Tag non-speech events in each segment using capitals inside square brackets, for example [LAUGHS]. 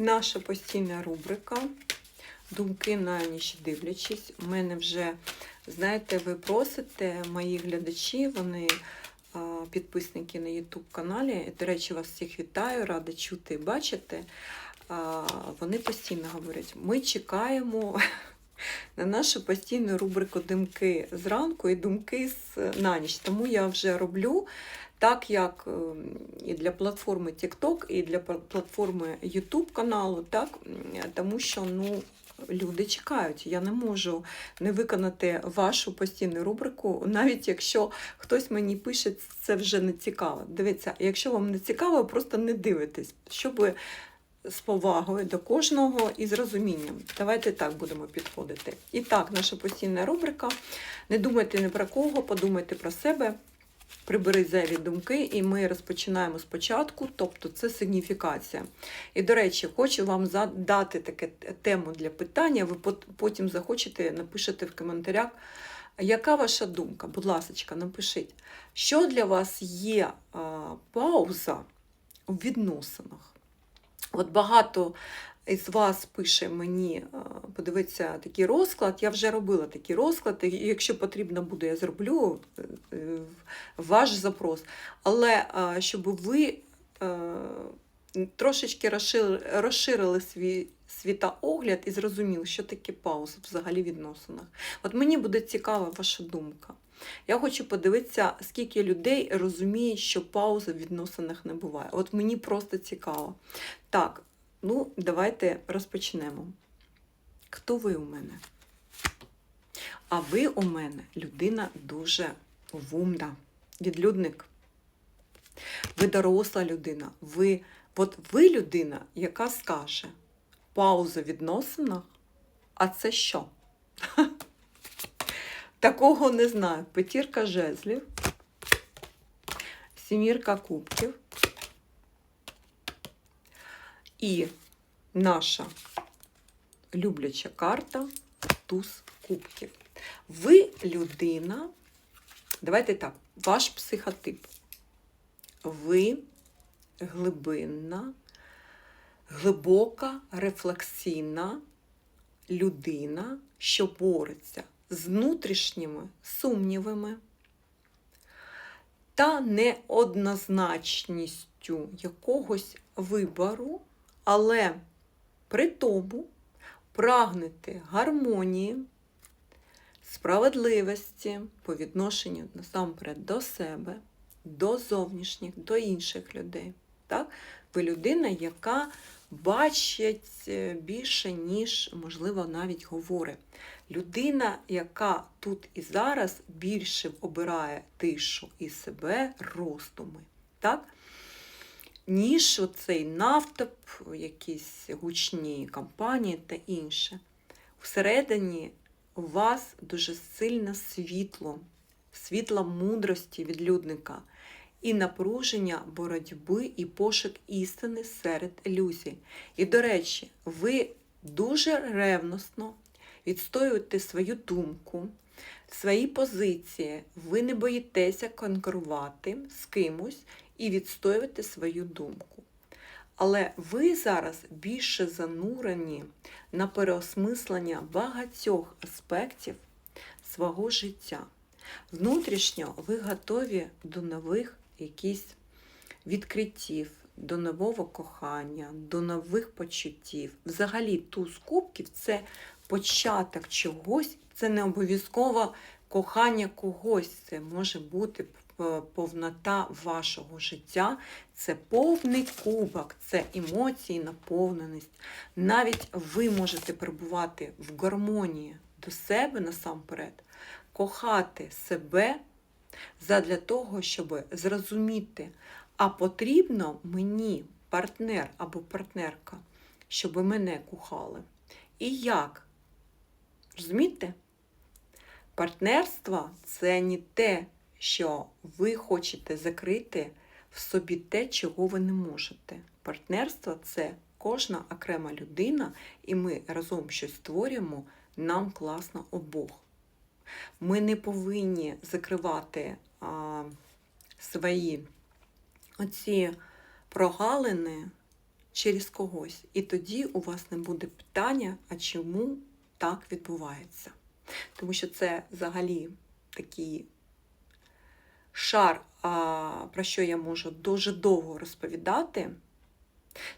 Наша постійна рубрика. Думки на ніч дивлячись. У мене вже, знаєте, ви просите, мої глядачі, вони підписники на YouTube каналі. До речі, вас всіх вітаю, рада чути і бачити. Вони постійно говорять: ми чекаємо [LAUGHS] на нашу постійну рубрику Думки зранку і думки на ніч. Тому я вже роблю так, як ем, і для платформи TikTok, і для платформи YouTube каналу, так, тому що ну. Люди чекають, я не можу не виконати вашу постійну рубрику, навіть якщо хтось мені пише, це вже не цікаво. Дивіться, якщо вам не цікаво, просто не дивитесь, щоб з повагою до кожного і з розумінням. Давайте так будемо підходити. І так, наша постійна рубрика. Не думайте ні про кого, подумайте про себе. Приберіть зайві думки, і ми розпочинаємо спочатку, тобто це сигніфікація. І, до речі, хочу вам задати таке тему для питання. Ви потім захочете, напишете в коментарях, яка ваша думка? Будь ласка, напишіть, що для вас є пауза у відносинах? От багато із вас пише мені, подивиться подивитися такий розклад. Я вже робила такий розклад, і якщо потрібно буде, я зроблю е, е, ваш запрос. Але щоб ви е, трошечки розширили свій світоогляд і зрозуміли, що таке пауза взагалі в відносинах. От мені буде цікава ваша думка. Я хочу подивитися, скільки людей розуміє, що паузи в відносинах не буває. От мені просто цікаво. Так, ну давайте розпочнемо. Хто ви у мене? А ви у мене людина дуже вумна, відлюдник. Ви доросла людина. Ви, от ви людина, яка скаже пауза в відносинах, а це що? [LAUGHS] Такого не знаю. П'ятірка жезлів, сімірка кубків і наша любляча карта туз кубків. Ви людина, давайте так, ваш психотип. Ви глибинна, глибока, рефлексійна людина, що бореться з внутрішніми сумнівами та неоднозначністю якогось вибору, але при тому прагнете гармонії, справедливості по відношенню насамперед до себе, до зовнішніх, до інших людей. Так? Ви людина, яка бачить е, більше, ніж, можливо, навіть говорить. Людина, яка тут і зараз більше обирає тишу і себе, роздуми. Так? ніж оцей нафтоп, якісь гучні кампанії та інше. Всередині у вас дуже сильне світло, світла мудрості відлюдника і напруження боротьби і пошук істини серед ілюзій. І, до речі, ви дуже ревносно відстоюєте свою думку, свої позиції, ви не боїтеся конкурувати з кимось і відстоювати свою думку. Але ви зараз більше занурені на переосмислення багатьох аспектів свого життя. Внутрішньо ви готові до нових якісь відкриттів, до нового кохання, до нових почуттів. Взагалі, туз кубків це початок чогось, це не обов'язково кохання когось, це може бути повнота вашого життя, це повний кубок, це емоції, наповненість. Навіть ви можете перебувати в гармонії до себе насамперед, кохати себе задля того, щоб зрозуміти, а потрібно мені партнер або партнерка, щоб мене кохали. І як? Розумієте? Партнерство це не те, що ви хочете закрити в собі те, чого ви не можете. Партнерство це кожна окрема людина, і ми разом щось створюємо, нам класно обох. Ми не повинні закривати а, свої оці прогалини через когось. І тоді у вас не буде питання, а чому так відбувається. Тому що це взагалі такий шар, а, про що я можу дуже довго розповідати.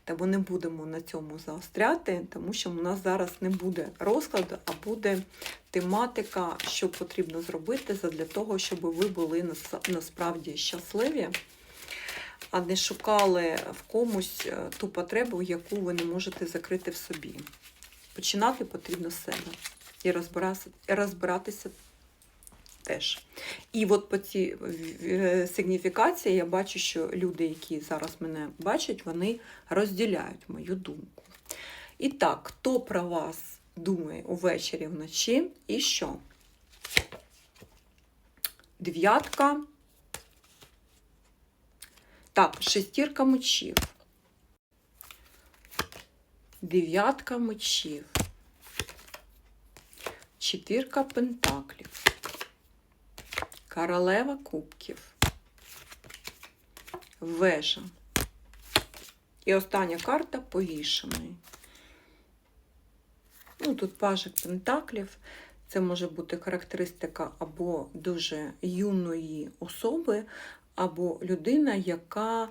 Тому не будемо на цьому заостряти, тому що у нас зараз не буде розкладу, а буде тематика, що потрібно зробити для того, щоб ви були насправді щасливі, а не шукали в комусь е, ту потребу, яку ви не можете закрити в собі. Починати потрібно з себе і розбиратися, теж. І от по цій е, сигніфікації я бачу, що люди, які зараз мене бачать, вони розділяють мою думку. І так, хто про вас думає увечері вночі і що? Дев'ятка. Так, шестірка мечів. Дев'ятка мечів. Четвірка пентаклів. Королева кубків. Вежа. І остання карта повішений. Ну, тут пажик пентаклів. Це може бути характеристика або дуже юної особи, або людина, яка,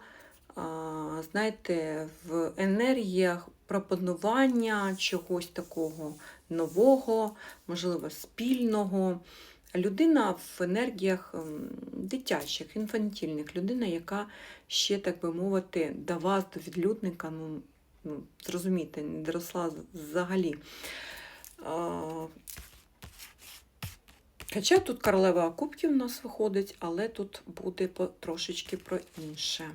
знаєте, в енергіях пропонування чогось такого нового, можливо, спільного. Людина в енергіях дитячих, інфантільних, людина, яка ще, так би мовити, до вас, до відлюдника, ну, ну зрозумійте, не доросла взагалі. Хоча тут королева кубків у нас виходить, але тут буде трошечки про інше.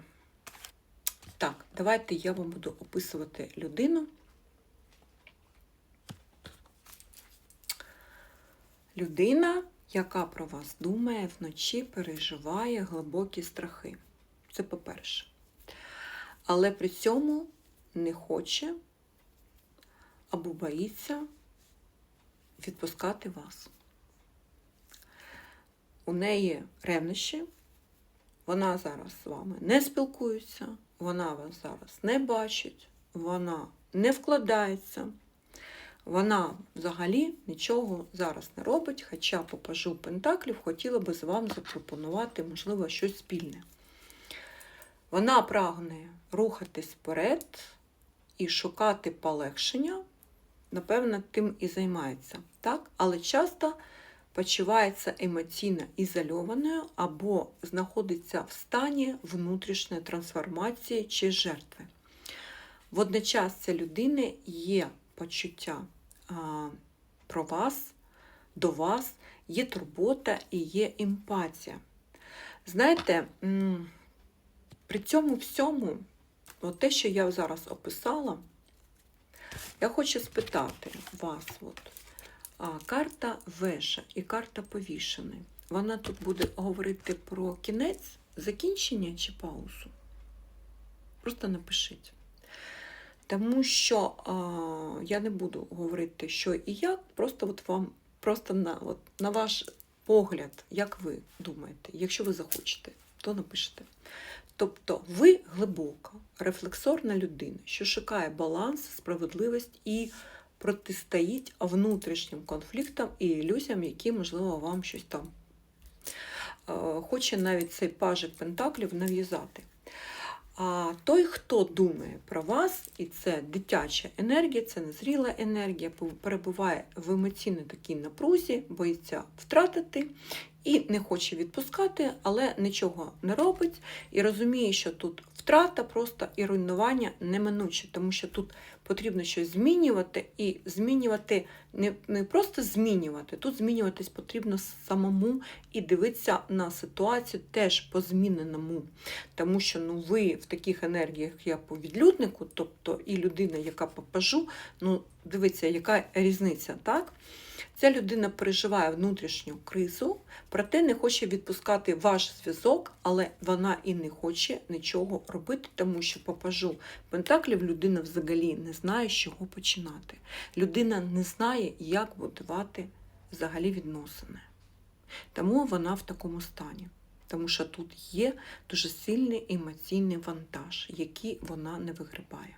Так, давайте я вам буду описувати людину. Людина, яка про вас думає вночі, переживає глибокі страхи. Це по-перше. Але при цьому не хоче або боїться відпускати вас. У неї ревнощі, вона зараз з вами не спілкується, вона вас зараз не бачить, вона не вкладається, вона взагалі нічого зараз не робить, хоча по пажу Пентаклів хотіла би з вами запропонувати, можливо, щось спільне. Вона прагне рухатись вперед і шукати полегшення, напевно, тим і займається. Так? Але часто почувається емоційно ізольованою або знаходиться в стані внутрішньої трансформації чи жертви. Водночас ця людини є почуття а, про вас, до вас, є турбота і є емпатія. Знаєте, при цьому всьому, от те, що я зараз описала, я хочу спитати вас, от, а, карта вежа і карта повішений. Вона тут буде говорити про кінець, закінчення чи паузу. Просто напишіть. Тому що а, я не буду говорити, що і як, просто от вам, просто на, от, на ваш погляд, як ви думаєте, якщо ви захочете, то напишете. Тобто ви глибока, рефлексорна людина, що шукає баланс, справедливість і протистоїть внутрішнім конфліктам і ілюзіям, які, можливо, вам щось там е, хоче навіть цей пажик Пентаклів нав'язати. А той, хто думає про вас, і це дитяча енергія, це незріла енергія, перебуває в емоційній такій напрузі, боїться втратити і не хоче відпускати, але нічого не робить, і розуміє, що тут втрата просто і руйнування неминуче, тому що тут потрібно щось змінювати, і змінювати не, не просто змінювати, тут змінюватись потрібно самому і дивитися на ситуацію теж по зміненому. Тому що ну, ви в таких енергіях, як по відлюднику, тобто і людина, яка по пажу, ну, дивіться, яка різниця, так? Ця людина переживає внутрішню кризу, проте не хоче відпускати ваш зв'язок, але вона і не хоче нічого робити, тому що по пажу Пентаклів людина взагалі не знає, з чого починати. Людина не знає, як будувати взагалі відносини. Тому вона в такому стані. Тому що тут є дуже сильний емоційний вантаж, який вона не вигрібає.